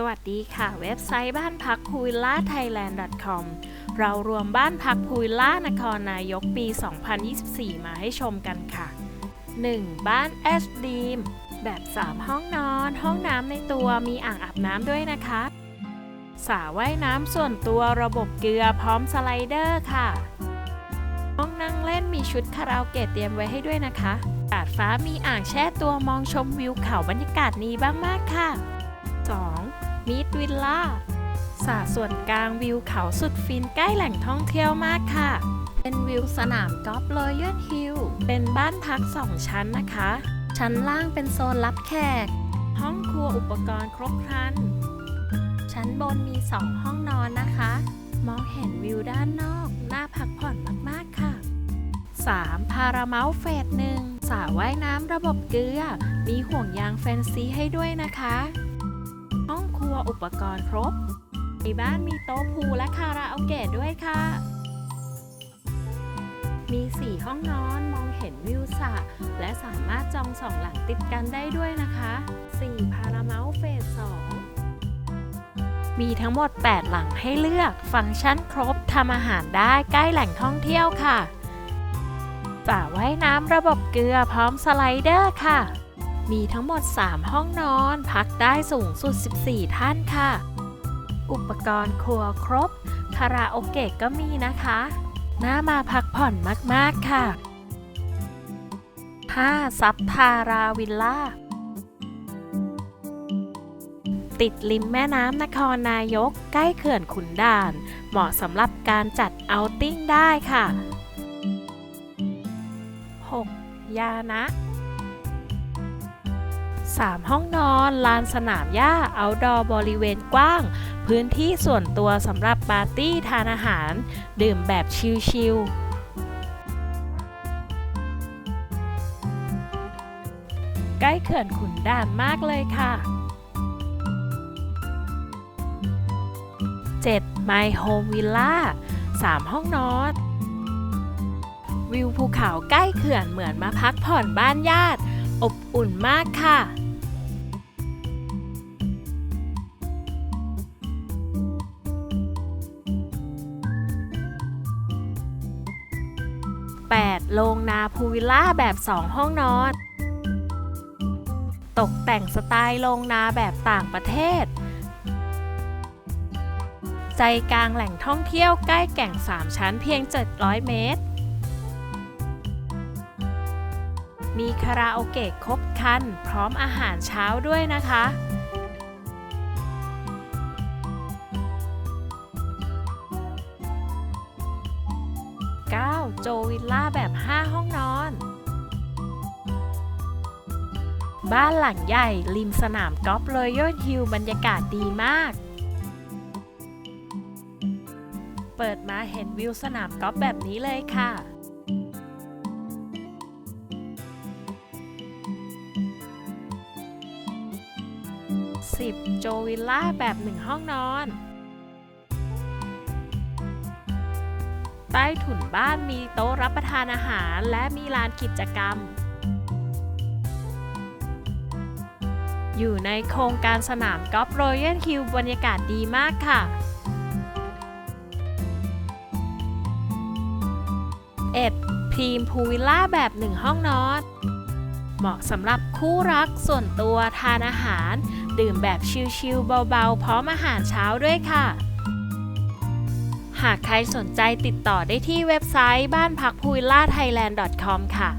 สวัสดีค่ะ เว็บไซต์บ้านพักพูวิลล่า thailand.com เรารวมบ้านพักพูวิลล่านครนายกปี 2024 มาให้ชมกันค่ะ 1. บ้านแอชดีมแบบ 3 ห้องนอน ห้องน้ำในตัวมีอ่างอาบน้ำด้วยนะคะ สระว่ายน้ำส่วนตัวระบบเกลือพร้อมสไลเดอร์ค่ะ ห้องนั่งเล่นมีชุดคาราโอเกะเตรียมไว้ให้ด้วยนะคะดาดฟ้ามีอ่างแช่ตัวมองชมวิวเขาบรรยากาศดีบ้างมากค่ะ 2. มีดวิลล่าสระส่วนกลางวิวเขาสุดฟินใกล้แหล่งท่องเที่ยวมากค่ะ เป็นวิวสนามกอล์ฟรอยัลฮิลเป็นบ้านพักสองชั้นนะคะ ชั้นล่างเป็นโซนรับแขก ห้องครัวอุปกรณ์ครบครัน ชั้นบนมีสองห้องนอนนะคะ มองเห็นวิวด้านนอก น่าพักผ่อนมากๆค่ะ 3. พาราเมลเฟสหนึ่งสระว่ายน้ำระบบเกลือ มีห่วงยางแฟนซีให้ด้วยนะคะห้องครั วอุปกรณ์ครบในบ้านมีโต๊ะพูลและคาราโอเกะด้วยค่ะ มี 4 ห้องนอนมองเห็นวิวสระและสามารถจองสองหลังติดกันได้ด้วยนะคะ 4 พาราเมลเฟส2มีทั้งหมด 8 หลังให้เลือก ฟังก์ชันครบทำอาหารได้ใกล้แหล่งท่องเที่ยวค่ะสระว่ายน้ำระบบเกลือพร้อมสไลเดอร์ค่ะ มีทั้งหมด 3 ห้องนอน พักได้สูงสุด 14 ท่านค่ะ อุปกรณ์ครัวครบ คาราโอเกะก็มีนะคะ น่ามาพักผ่อนมาก ๆ ค่ะ 5. ซับทาราวิลล่า ติดริมแม่น้ำนครนายก ใกล้เขื่อนขุนด่าน เหมาะสำหรับการจัดเอาติ้งได้ค่ะ 6. ยานะ 3 ห้องนอน ลานสนามหญ้าเอาดอบริเวณกว้าง พื้นที่ส่วนตัวสำหรับปาร์ตี้ทานอาหาร ดื่มแบบชิลๆใกล้เขื่อนขุนด่านมากเลยค่ะ 7. My Home Villa 3 ห้องนอน วิวภูเขาใกล้เขื่อนเหมือนมาพักผ่อนบ้านญาติ อบอุ่นมากค่ะ 8. โรงนาพูวิลล่าแบบ 2 ห้องนอน ตกแต่งสไตล์โรงนาแบบต่างประเทศ ใจกลางแหล่งท่องเที่ยวใกล้แก่ง 3 ชั้นเพียง 700 เมตร มีคาราโอเกะครบคัน พร้อมอาหารเช้าด้วยนะคะ 9. โจวิลล่าแบบ 5 ห้องนอน บ้านหลังใหญ่ริมสนามกอล์ฟรอยัลฮิลบรรยากาศดีมาก เปิดมาเห็นวิวสนามกอล์ฟแบบนี้เลยค่ะ 10. โจวิลล่าแบบ 1 ห้องนอน ใต้ถุนบ้านมีโต๊ะรับประทานอาหารและมีลานกิจกรรม อยู่ในโครงการสนามกอล์ฟรอยัลฮิลบรรยากาศดีมากค่ะ 1. พรีมพูวิลล่าแบบ 1 ห้องนอน เหมาะสำหรับคู่รักส่วนตัวทานอาหาร ดื่มแบบชิลๆเบาๆ พร้อมอาหารเช้าด้วยค่ะ หากใครสนใจติดต่อได้ที่เว็บไซต์บ้านพักพูลล่าไทยแลนด์ .com ค่ะ